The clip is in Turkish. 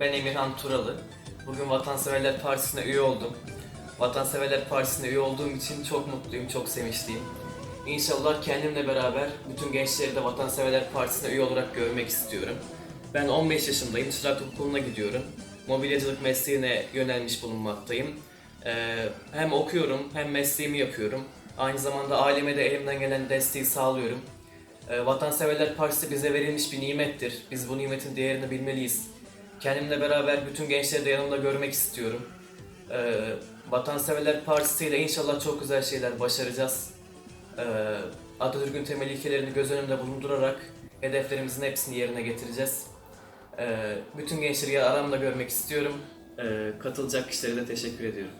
Ben Emirhan Turalı. Bugün Vatanseverler Partisi'ne üye oldum. Vatanseverler Partisi'ne üye olduğum için çok mutluyum, çok sevinçliyim. İnşallah kendimle beraber bütün gençleri de Vatanseverler Partisi'ne üye olarak görmek istiyorum. Ben 15 yaşındayım, çırak okuluna gidiyorum. Mobilyacılık mesleğine yönelmiş bulunmaktayım. Ee, hem okuyorum hem mesleğimi yapıyorum. Aynı zamanda aileme de elimden gelen desteği sağlıyorum. Ee, Vatanseverler Partisi bize verilmiş bir nimettir. Biz bu nimetin değerini bilmeliyiz. Kendimle beraber bütün gençleri de yanımda görmek istiyorum. Ee, Vatanseverler Partisi ile inşallah çok güzel şeyler başaracağız. Ee, Atatürk'ün temel ilkelerini göz önünde bulundurarak hedeflerimizin hepsini yerine getireceğiz. Ee, bütün gençleri aramda görmek istiyorum. Ee, katılacak kişilere de teşekkür ediyorum.